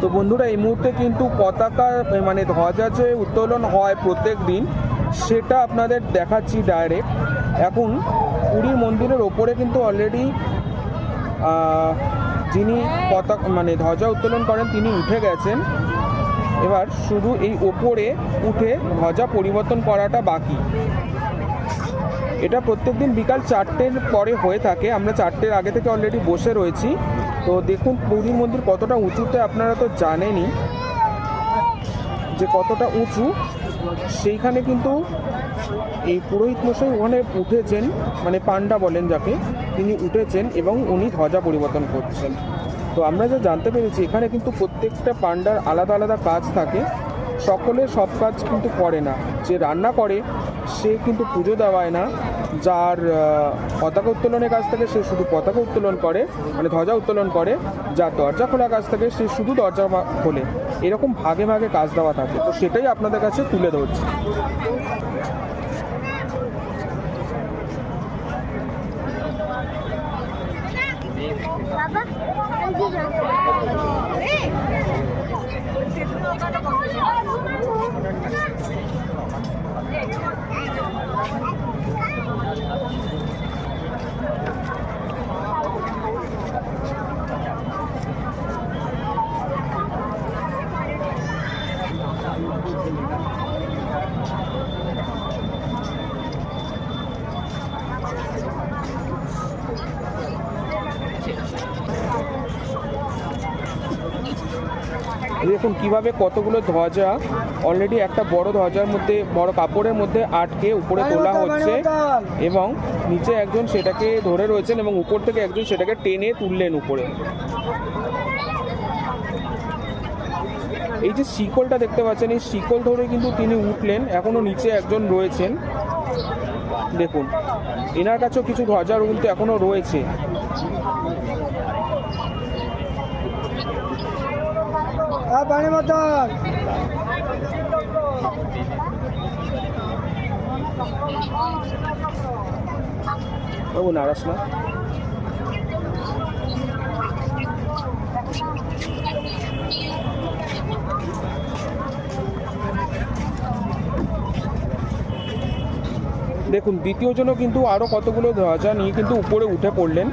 তো বন্ধুরা, এই মুহূর্তে কিন্তু পতাকা মানে ধ্বজা যে উত্তোলন হয় প্রত্যেক দিন, সেটা আপনাদের দেখাচ্ছি ডাইরেক্ট এখন পুরীর মন্দিরের ওপরে কিন্তু অলরেডি যিনি পতাকা মানে ধ্বজা উত্তোলন করেন, তিনি উঠে গেছেন। এবার শুধু এই ওপরে উঠে ধ্বজা পরিবর্তন করাটা বাকি। এটা প্রত্যেকদিন বিকাল চারটের পরে হয়ে থাকে। আমরা চারটের আগে থেকে অলরেডি বসে রয়েছি। তো দেখুন পুরীর মন্দির কতটা উঁচুতে আপনারা তো জানেনই যে কতটা উঁচু। সেইখানে কিন্তু এই পুরোহিত মশাই ওখানে উঠেছেন মানে পান্ডা বলেন যাকে, তিনি উঠেছেন এবং উনি ধ্বজা পরিবর্তন করছেন। তো আমরা যা জানতে পেরেছি, এখানে কিন্তু প্রত্যেকটা পান্ডার আলাদা আলাদা কাজ থাকে। সকলে সব কাজ কিন্তু করে না। যে রান্না করে, সে কিন্তু পুজো দেওয়ায় না। যার পতাকা উত্তোলনের কাজ থাকে সে শুধু পতাকা উত্তোলন করে মানে ধ্বজা উত্তোলন করে যার দরজা খোলা কাজ থাকে সে শুধু দরজা খোলে। এরকম ভাগে ভাগে কাজ দেওয়া থাকে। তো সেটাই আপনাদের কাছে তুলে ধরছি। বাবা দেখুন কীভাবে কতগুলো ধ্বজা অলরেডি একটা বড় ধ্বজার মধ্যে বড় কাপড়ের মধ্যে আটকে উপরে তোলা হচ্ছে এবং নিচে একজন সেটাকে ধরে রয়েছেন এবং উপর থেকে একজন সেটাকে টেনে তুললেন উপরে। এই যে শিকলটা দেখতে পাচ্ছেন এই শিকল ধরে কিন্তু তিনি উঠলেন এখনও নিচে একজন রয়েছেন। দেখুন এনার কাছেও কিছু ধ্বজার কিন্তু এখনও রয়েছে। বাবু নারাস না? দেখুন, দ্বিতীয় জনও কিন্তু আরও কতগুলো ধ্বজা নিয়ে কিন্তু উপরে উঠে পড়লেন।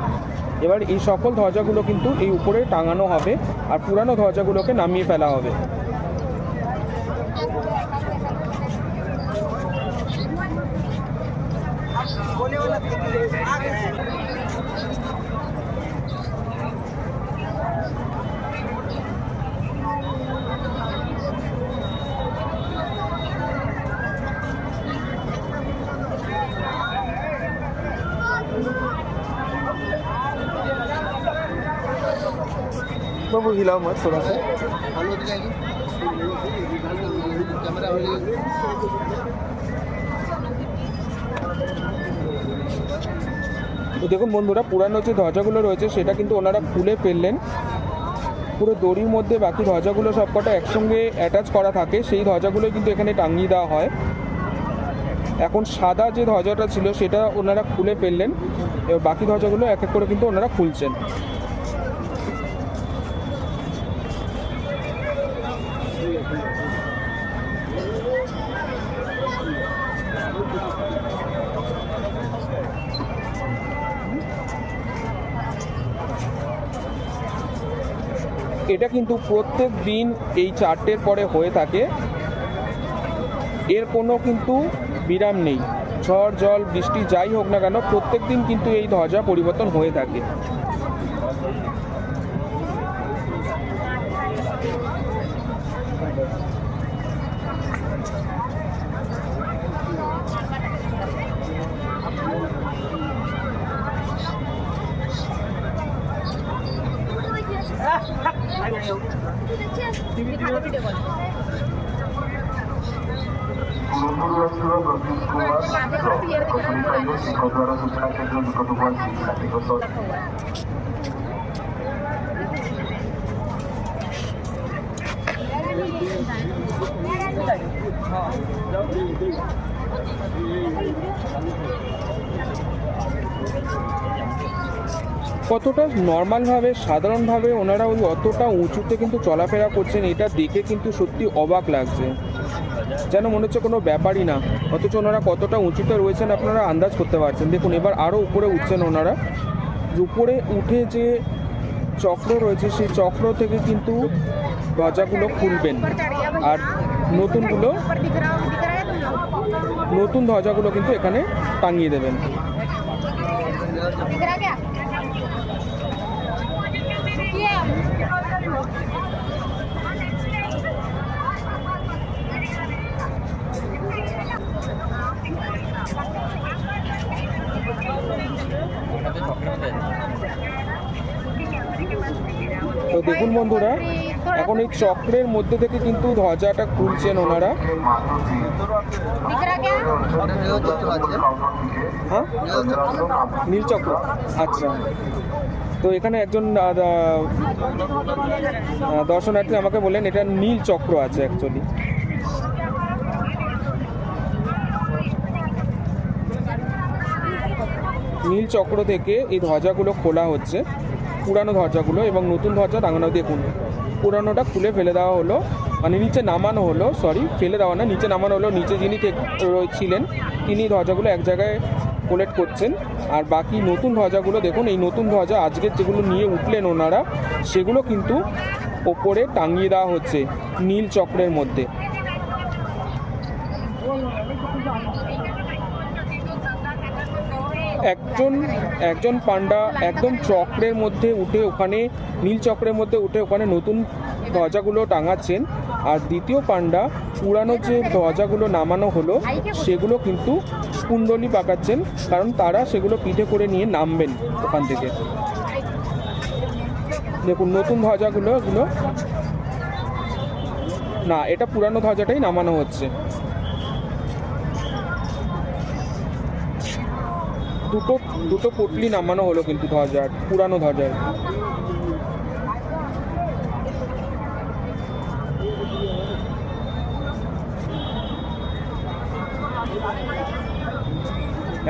এবার এই সকল ধ্বজাগুলো কিন্তু এই উপরে টাঙানো হবে আর পুরানো ধ্বজাগুলোকে নামিয়ে ফেলা হবে। बाबू हिलाओ मत थोड़ा सा তো দেখুন বন্ধুরা পুরানো যে ধ্বজাগুলো রয়েছে সেটা কিন্তু ওনারা খুলে ফেললেন পুরো দড়ির মধ্যে বাকি ধ্বজাগুলো সবকটা একসঙ্গে অ্যাটাচ করা থাকে সেই ধ্বজাগুলো কিন্তু এখানে টাঙিয়ে দেওয়া হয় এখন সাদা যে ধ্বজাটা ছিল সেটা ওনারা খুলে ফেললেন এবার বাকি ধ্বজাগুলো এক এক করে কিন্তু ওনারা খুলছেন এটা কিন্তু প্রত্যেক দিন এই চারটের পরে হয়ে থাকে। এর কোনো কিন্তু বিরাম নেই। ঝড়, জল, বৃষ্টি যাই হোক না কেন, প্রত্যেক দিন কিন্তু এই ধ্বজা পরিবর্তন হয়ে থাকে। Todos los discursos, comunitarios y controlar sus prácticas de protocolo y prácticos কতটা নর্মালভাবে সাধারণভাবে ওনারা ওই অতটা উঁচুতে কিন্তু চলাফেরা করছেন এটা দেখে কিন্তু সত্যি অবাক লাগছে যেন মনে হচ্ছে কোনো ব্যাপারই না। অথচ ওনারা কতটা উঁচুতে রয়েছেন আপনারা আন্দাজ করতে পারছেন। দেখুন, এবার আরও উপরে উঠছেন ওনারা। উপরে উঠে যে চক্র রয়েছে, সেই চক্র থেকে কিন্তু গজাগুলো খুলবেন। আর নতুনগুলো নতুন ধ্বজাগুলো কিন্তু এখানে টাঙিয়ে দেবেন। তো দেখুন বন্ধুরা, এখন এই চক্রের মধ্যে থেকে কিন্তু ধ্বজাটা খুলছেন ওনারা। হ্যাঁ? নীলচক্র আচ্ছা। তো এখানে একজন দর্শনার্থী আমাকে বললেন, এটা নীল চক্র আছে অ্যাকচুয়ালি নীল চক্র থেকে এই ধ্বজাগুলো খোলা হচ্ছে, পুরানো ধ্বজাগুলো এবং নতুন ধ্বজা টাঙানো দেখুন পুরানোটা খুলে ফেলে দেওয়া হলো মানে নিচে নামানো হলো সরি ফেলে দেওয়া না, নিচে নামানো হলো, নিচে যিনি ছিলেন, তিনি ধ্বজাগুলো এক জায়গায় কোলেক্ট করছেন। আর বাকি নতুন ধ্বজাগুলো দেখুন, এই নতুন ধ্বজা আজকের যেগুলো নিয়ে উঠলেন ওনারা, সেগুলো কিন্তু ওপরে টাঙিয়ে দেওয়া হচ্ছে নীল চক্রের মধ্যে। একজন একজন পান্ডা একদম চক্রের মধ্যে উঠে ওখানে, নীল চক্রের মধ্যে উঠে ওখানে নতুন ধ্বজাগুলো টাঙাচ্ছেন। আর দ্বিতীয় পান্ডা পুরানো যে ধ্বজাগুলো নামানো হলো, সেগুলো কিন্তু কুণ্ডলি পাকাচ্ছেন, কারণ তারা সেগুলো পিঠে করে নিয়ে নামবেন ওখান থেকে। দেখুন, নতুন ধ্বজাগুলো এগুলো না, এটা পুরানো ধ্বজাটাই নামানো হচ্ছে। দুটো দুটো পুটলি নামানো হলো কিন্তু ধ্বজার পুরানো ধ্বজার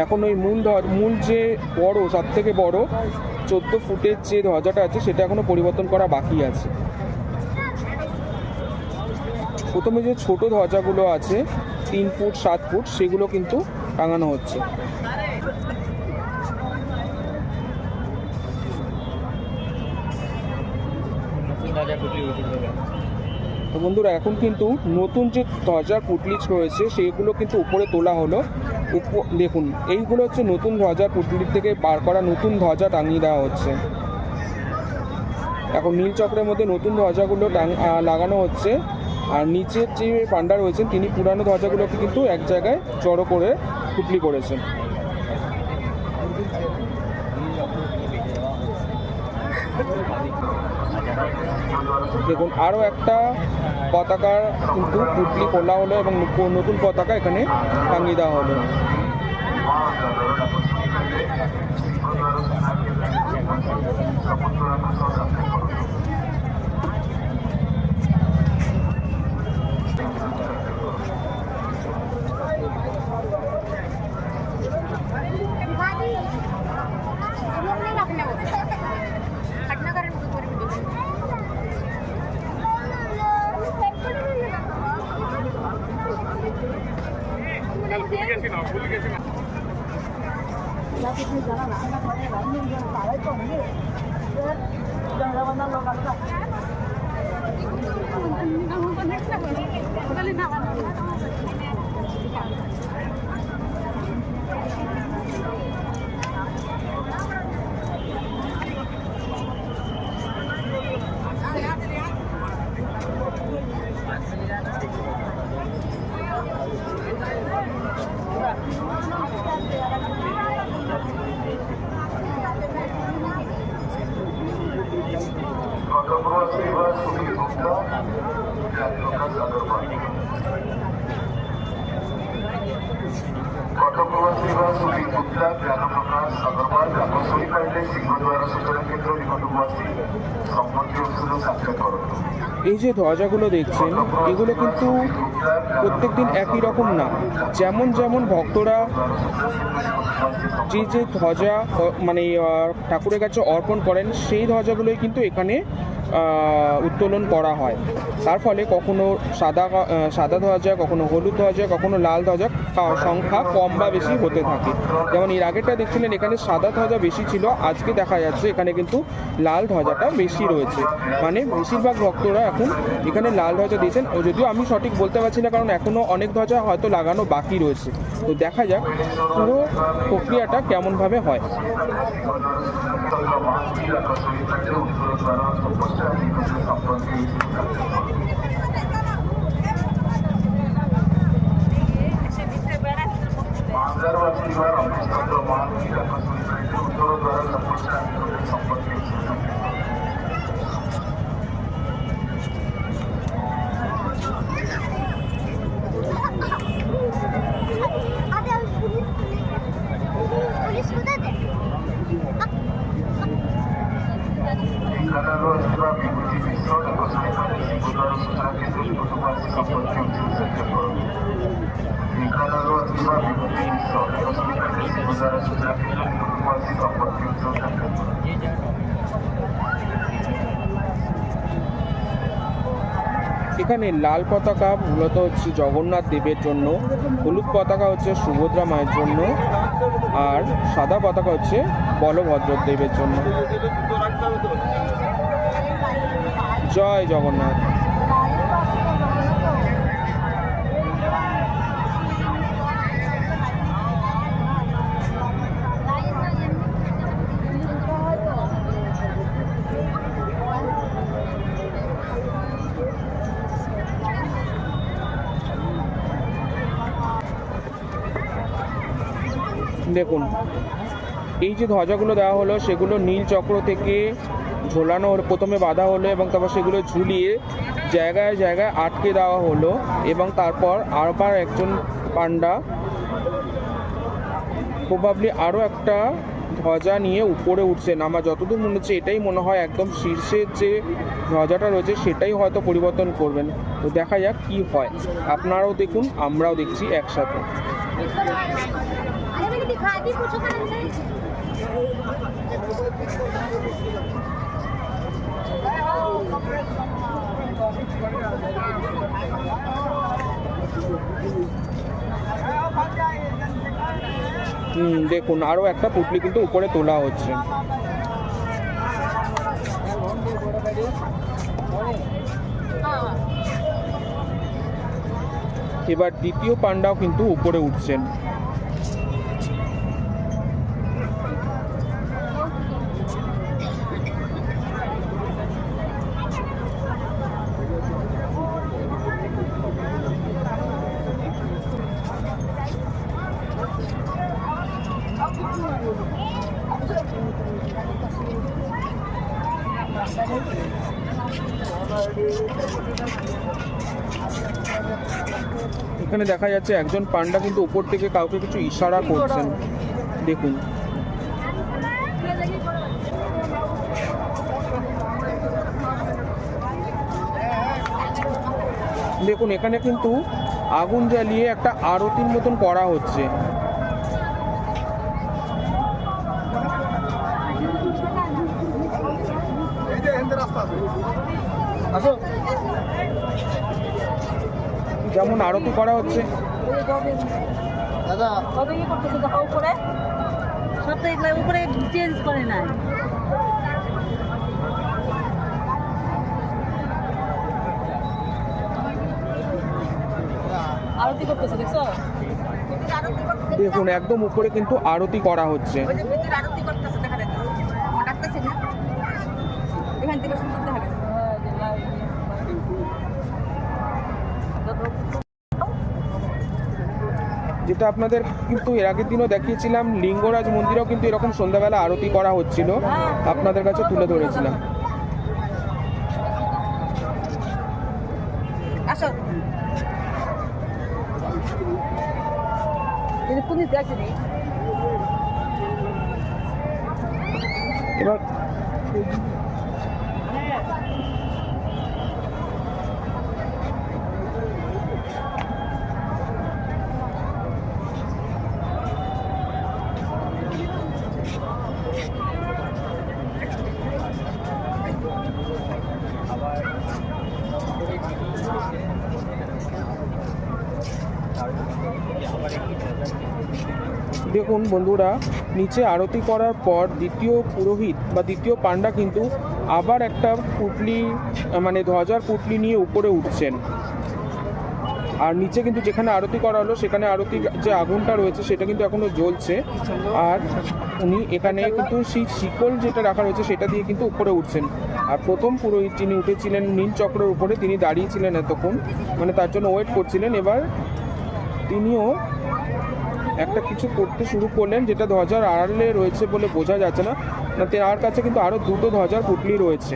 এখন ওই মূল মূল যে বড়, সব থেকে বড়, চোদ্দ ফুটের যে ধ্বজাটা আছে, সেটা এখনও পরিবর্তন করা বাকি আছে। প্রথমে যে ছোট ধ্বজাগুলো আছে, তিন ফুট, সাত ফুট, সেগুলো কিন্তু টাঙানো হচ্ছে। তো বন্ধুরা এখন কিন্তু নতুন যে ধ্বজার পুটলিচ রয়েছে সেগুলো কিন্তু উপরে তোলা হলো। দেখুন এইগুলো হচ্ছে নতুন ধ্বজার পুটলির থেকে বার করা নতুন ধ্বজা টাঙিয়ে দেওয়া হচ্ছে। এখন নীল চক্রের মধ্যে নতুন ধ্বজাগুলো লাগানো হচ্ছে। আর নিচের যে পান্ডা রয়েছেন তিনি পুরানো ধ্বজাগুলোকে কিন্তু এক জায়গায় জড়ো করে পুটলি করেছেন। দেখুন আরও একটা পতাকা কিন্তু পুটলি খোলা হলো এবং নতুন পতাকা এখানে টাঙিয়ে দেওয়া হলো। तिथे जरा लहान लहान झाडायचं म्हणजे तर जंगलामधला लोकांना এই যে ধ্বজাগুলো দেখছেন এগুলো কিন্তু প্রত্যেকদিন একই রকম না। যেমন যেমন ভক্তরা যে যে ধ্বজা মানে ঠাকুরের কাছে অর্পণ করেন, সেই ধ্বজাগুলোই কিন্তু এখানে উত্তোলন করা হয়। তার ফলে কখনো সাদা সাদা ধ্বজা, কখনো হলুদ ধ্বজা, কখনো লাল ধ্বজা সংখ্যা কম বা বেশি হতে থাকে। যেমন এর আগেরটা দেখছিলেন, এখানে সাদা ধ্বজা বেশি ছিল, আজকে দেখা যাচ্ছে এখানে কিন্তু লাল ধ্বজাটা বেশি রয়েছে। মানে বেশিরভাগ ভক্তরা এখন এখানে লাল ধ্বজা দিয়েছেন। যদিও আমি সঠিক বলতে পারছি পারছি না, কারণ এখনও অনেক ধ্বজা হয়তো লাগানো বাকি রয়েছে। তো দেখা যাক পুরো প্রক্রিয়াটা কেমনভাবে হয়। বা অফিস উত্তর দ্বারা সম্পর্কে এখানে লাল পতাকা মূলত হচ্ছে জগন্নাথ দেবের জন্য, হলুদ পতাকা হচ্ছে সুভদ্রা মায়ের জন্য, আর সাদা পতাকা হচ্ছে বলভদ্র দেবের জন্য। জয় জগন্নাথ। দেখুন। এই যে ধ্বজাগুলো দেওয়া হলো, সেগুলো নীল চক্র থেকে ঝোলানো হলো, প্রথমে বাঁধা হলো এবং তারপর সেগুলো ঝুলিয়ে জায়গায় জায়গায় আটকে দেওয়া হলো এবং তারপর আবার একজন পান্ডা প্রবাবলি আরও একটা ধ্বজা নিয়ে উপরে উঠছেন। আমার যতদূর মনে হচ্ছে এটাই মনে হয় একদম শীর্ষের যে ধ্বজাটা রয়েছে, সেটাই হয়তো পরিবর্তন করবেন। তো দেখা যাক কি হয়। আপনারাও দেখুন, আমরাও দেখছি একসাথে। হুম, দেখুন আরও একটা পুটলি কিন্তু উপরে তোলা হচ্ছে। এবার দ্বিতীয় পান্ডাও কিন্তু উপরে উঠছেন। এখানে দেখা যাচ্ছে একজন পান্ডা কিন্তু উপর থেকে কাউকে কিছু ইশারা করছেন। দেখুন। দেখুন, এখানে কিন্তু আগুন জ্বালিয়ে একটা আরতির মতন করা হচ্ছে। যেমন আরতি করা হচ্ছে। দাদা কত কি করতেছে দেখো উপরে? উপরে চেঞ্জ করে নাই। আরতি করতেছে দেখছ? দেখুন একদম উপরে কিন্তু আরতি করা হচ্ছে। ওই যে ভিতরে আরতি করতেছে দেখা যাচ্ছে। এখান থেকে সুন্দর দেখা যাচ্ছে যেটা আপনাদের কিন্তু এর আগের দিনও দেখিয়েছিলাম লিঙ্গরাজ মন্দিরেও কিন্তু এরকম সন্ধ্যাবেলা আরতি করা হচ্ছিল। আপনাদের কাছে তুলে ধরেছিলাম। এবার দেখুন বন্ধুরা, নিচে আরতি করার পর দ্বিতীয় পুরোহিত বা দ্বিতীয় পাণ্ডা কিন্তু আবার একটা পুটলি মানে ধ্বজার পুটলি নিয়ে উপরে উঠছেন। আর নিচে কিন্তু যেখানে আরতি করা হলো, সেখানে আরতি যে আগুনটা রয়েছে, সেটা কিন্তু এখনও জ্বলছে। আর উনি এখানে কিন্তু সেই শিকল যেটা রাখা রয়েছে, সেটা দিয়ে কিন্তু উপরে উঠছেন। আর প্রথম পুরোহিত যিনি উঠেছিলেন নীল চক্রের উপরে, তিনি দাঁড়িয়েছিলেন এতক্ষণ। মানে তার জন্য ওয়েট করছিলেন। এবার তিনিও একটা কিছু করতে শুরু করলেন যেটা ধ্বজার আড়ালে রয়েছে বলে বোঝা যাচ্ছে না। তার কাছে কিন্তু আরও দুটো ধ্বজার পুটলি রয়েছে।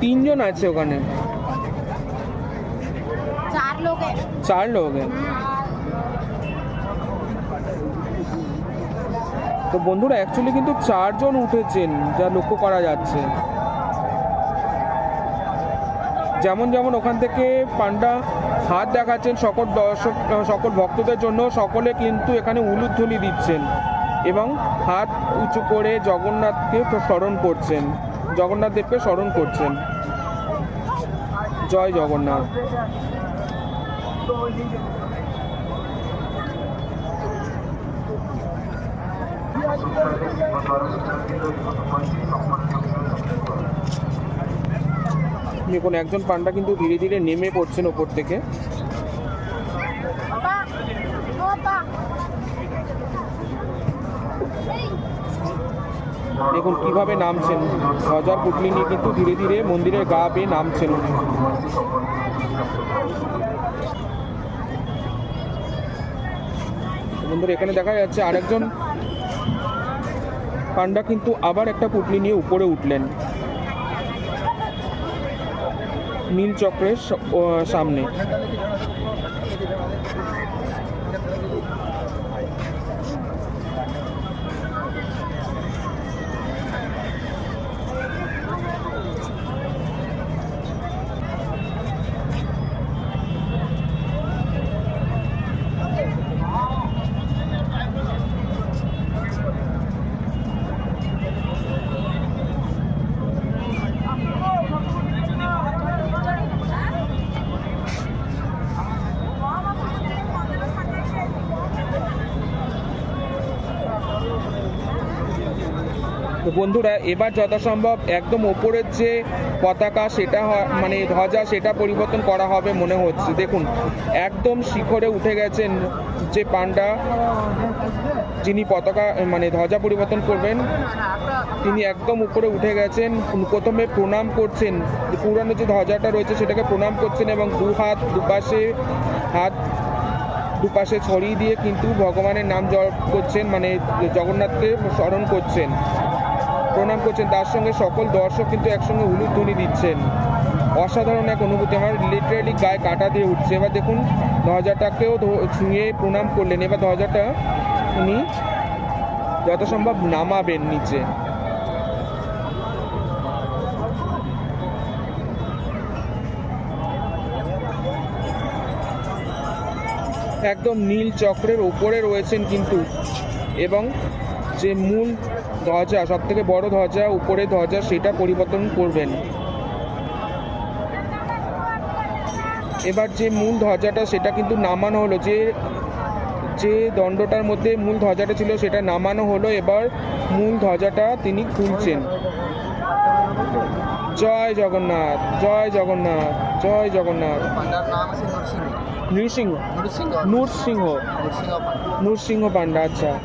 তিনজন আছে ওখানে। চার লোক। তো বন্ধুরা অ্যাকচুয়ালি কিন্তু চারজন উঠেছেন যা লক্ষ্য করা যাচ্ছে। যেমন যেমন ওখান থেকে পান্ডা হাত দেখাচ্ছেন সকল দর্শক, সকল ভক্তদের জন্য, সকলে কিন্তু এখানে উলুধ্বনি দিচ্ছেন এবং হাত উঁচু করে জগন্নাথকে স্মরণ করছেন, জগন্নাথ দেবকে স্মরণ করছেন। জয় জগন্নাথ। দেখুন, একজন পান্ডা কিন্তু ধীরে ধীরে নেমে পড়ছেন ওপর থেকে। দেখুন, কীভাবে নামছেন। ধ্বজার পুটলি নিয়ে কিন্তু ধীরে ধীরে মন্দিরের গা বেয়ে নামছেন। বন্ধুরা, এখানে দেখা যাচ্ছে আরেকজন পান্ডা কিন্তু আবার একটা পুটলি নিয়ে উপরে উঠলেন। নীল চক্রের সামনে। বন্ধুরা, এবার যথাসম্ভব একদম ওপরের যে পতাকা সেটা মানে ধ্বজা সেটা পরিবর্তন করা হবে মনে হচ্ছে। দেখুন, একদম শিখরে উঠে গেছেন যে পান্ডা যিনি পতাকা মানে ধ্বজা পরিবর্তন করবেন, তিনি একদম উপরে উঠে গেছেন, প্রথমে প্রণাম করছেন, পুরানো যে ধ্বজাটা রয়েছে সেটাকে প্রণাম করছেন এবং দু হাত দুপাশে হাত দুপাশে ছড়িয়ে দিয়ে কিন্তু ভগবানের নাম জপ করছেন মানে জগন্নাথকে স্মরণ করছেন। প্রণাম করছেন। তার সঙ্গে সকল দর্শক কিন্তু একসঙ্গে উলুধ্বনি দিচ্ছেন। অসাধারণ এক অনুভূতি। আমার লিটারেলি গায়ে কাটা দিয়ে উঠছে। এবার দেখুন ধ্বজাটাকেও ছুঁয়ে প্রণাম করলেন। এবার ধ্বজাটা উনি যথাসম্ভব নামাবেন নিচে। একদম নীল চক্রের ওপরে রয়েছেন কিন্তু। এবং যে মূল ধ্বজা সব থেকে বড় ধ্বজা উপরে ধ্বজা সেটা পরিবর্তন করবেন। এবার যে মূল ধ্বজাটা সেটা কিন্তু নামানো হলো। যে যে দণ্ডটার মধ্যে মূল ধ্বজাটা ছিল, সেটা নামানো হলো। এবার মূল ধ্বজাটা তিনি খুলছেন। জয় জগন্নাথ জয় জগন্নাথ জয় জগন্নাথ। নরসিংহ নৃসিংহ? নরসিংহ। নৃসিংহ পান্ডা। আচ্ছা।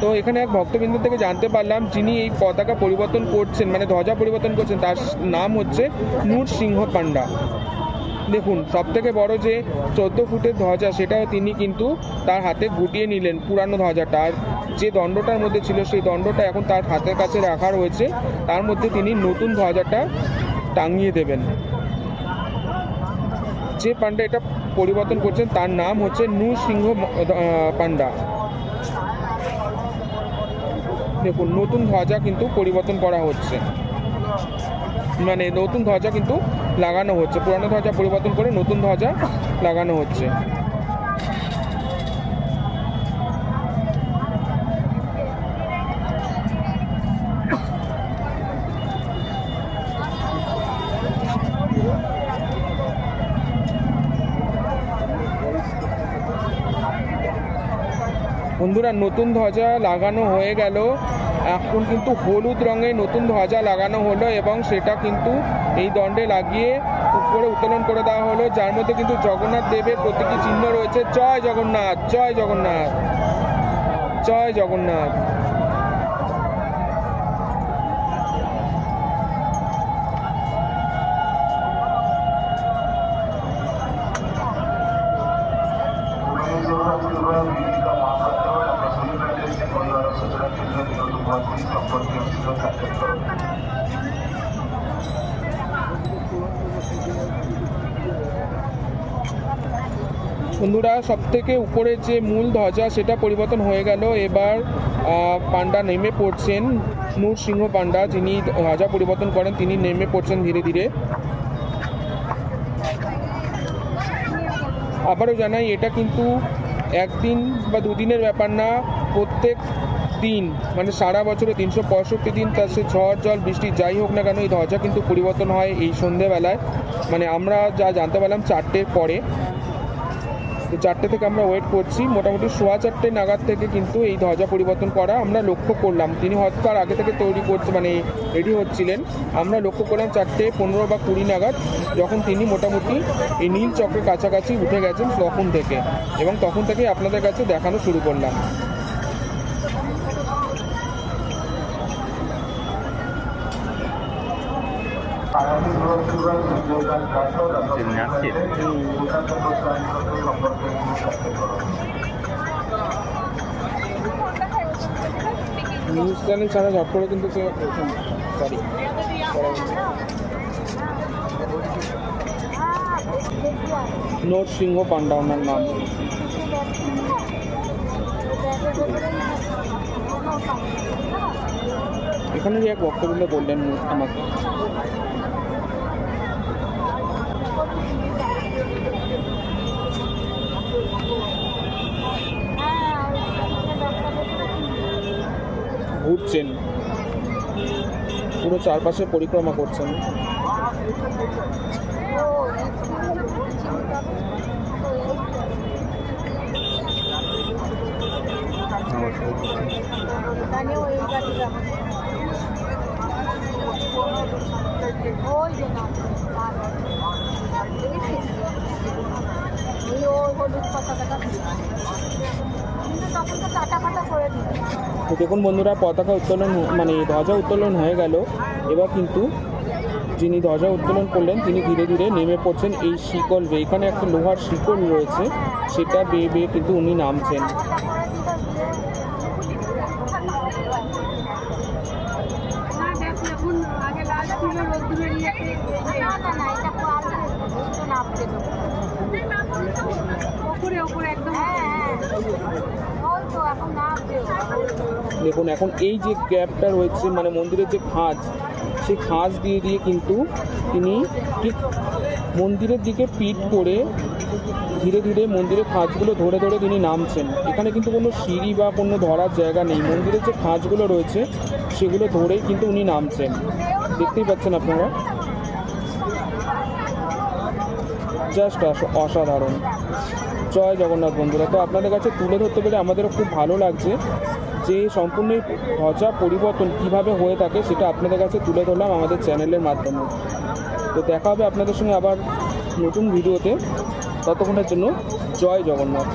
তো এখানে এক ভক্তবৃন্দ থেকে জানতে পারলাম যিনি এই পতাকা পরিবর্তন করছেন মানে ধ্বজা পরিবর্তন করছেন তার নাম হচ্ছে নৃসিংহ পান্ডা। দেখুন সব থেকে বড় যে চোদ্দ ফুটের ধ্বজা সেটা তিনি কিন্তু তার হাতে গুটিয়ে নিলেন পুরানো ধ্বজাটা। আর যে দণ্ডটার মধ্যে ছিল সেই দণ্ডটা এখন তার হাতের কাছে রাখা রয়েছে। তার মধ্যে তিনি নতুন ধ্বজাটা টাঙিয়ে দেবেন। যে পান্ডা এটা পরিবর্তন করছেন, তার নাম হচ্ছে নু সিংহ পান্ডা দেখুন, নতুন ধ্বজা কিন্তু পরিবর্তন করা হচ্ছে। মানে নতুন ধ্বজা কিন্তু লাগানো হচ্ছে, পুরানো ধ্বজা পরিবর্তন করে নতুন ধ্বজা লাগানো হচ্ছে। বন্ধুরা, নতুন ধ্বজা লাগানো হয়ে গেল। এখন কিন্তু হলুদ রঙে নতুন ধ্বজা লাগানো হলো এবং সেটা কিন্তু এই দণ্ডে লাগিয়ে উপরে উত্তোলন করে দেওয়া হলো। যার মধ্যে কিন্তু জগন্নাথ দেবের প্রতীকী চিহ্ন রয়েছে। জয় জগন্নাথ জয় জগন্নাথ জয় জগন্নাথ। বন্ধুরা সব থেকে উপরের যে মূল ধ্বজা সেটা পরিবর্তন হয়ে গেল। এবার পান্ডা নেমে পড়ছেন নূরসিংহ পান্ডা যিনি ধ্বজা পরিবর্তন করেন, তিনি নেমে পড়ছেন ধীরে ধীরে। আবারও জানাই, এটা কিন্তু একদিন বা দুদিনের ব্যাপার না, প্রত্যেক দিন মানে সারা বছরে তিনশো পঁয়ষট্টি দিন তার সে ঝড় জল বৃষ্টি যাই হোক না কেন এই ধ্বজা কিন্তু পরিবর্তন হয় এই সন্ধেবেলায়। মানে আমরা যা জানতে পারলাম, চারটের পরে। তো চারটে থেকে আমরা ওয়েট করছি। মোটামুটি সোয়া চারটে নাগাদ থেকে কিন্তু এই ধ্বজা পরিবর্তন করা আমরা লক্ষ্য করলাম। তিনি হয়তো আর আগে থেকে তৈরি করছে মানে রেডি হচ্ছিলেন। আমরা লক্ষ্য করলাম চারটে পনেরো বা কুড়ি নাগাদ, যখন তিনি মোটামুটি এই নীল চক্রের কাছাকাছি উঠে গেছেন তখন থেকে। এবং তখন থেকে আপনাদের কাছে দেখানো শুরু করলাম। করো নিউজ চ্যানেল ছাড়া ঝট করে কিন্তু সরি নরসিংহ পান্ডা ওনার নাম। এখানে যে এক বক্তব্য বললেন আমাকে। ঘুরছেন পুরো চারপাশে পরিক্রমা করছেন। হলুদ তখন তো দেখুন বন্ধুরা, পতাকা উত্তোলন মানে ধ্বজা উত্তোলন হয়ে গেল। এবার কিন্তু যিনি ধ্বজা উত্তোলন করলেন, তিনি ধীরে ধীরে নেমে পড়ছেন এই শিকল এখানে একটা লোহার শিকল রয়েছে, সেটা বেয়ে বেয়ে কিন্তু উনি নামছেন ওপরে ওপরে একদম হ্যাঁ হ্যাঁ ওই তো এখন নামছে দেখুন, এখন এই যে গ্যাপটা রয়েছে মানে মন্দিরের যে খাঁজ, সেই খাঁজ দিয়ে দিয়ে কিন্তু তিনি ঠিক মন্দিরের দিকে পিঠ করে ধীরে ধীরে মন্দিরের খাঁজগুলো ধরে ধরে তিনি নামছেন। এখানে কিন্তু কোনো সিঁড়ি বা কোনো ধরার জায়গা নেই। মন্দিরের যে খাঁজগুলো রয়েছে, সেগুলো ধরেই কিন্তু উনি নামছেন। দেখতেই পাচ্ছেন আপনারা? জাস্ট অসাধারণ। জয় জগন্নাথ বন্ধুরা। তো আপনাদের কাছে তুলে ধরতে পেরে আমাদেরও খুব ভালো লাগছে যে সম্পূর্ণ ধ্বজা পরিবর্তন কীভাবে হয়ে থাকে সেটা আপনাদের কাছে তুলে ধরলাম আমাদের চ্যানেলের মাধ্যমে। তো দেখা হবে আপনাদের সঙ্গে আবার নতুন ভিডিওতে। ততক্ষণের জন্য জয় জগন্নাথ।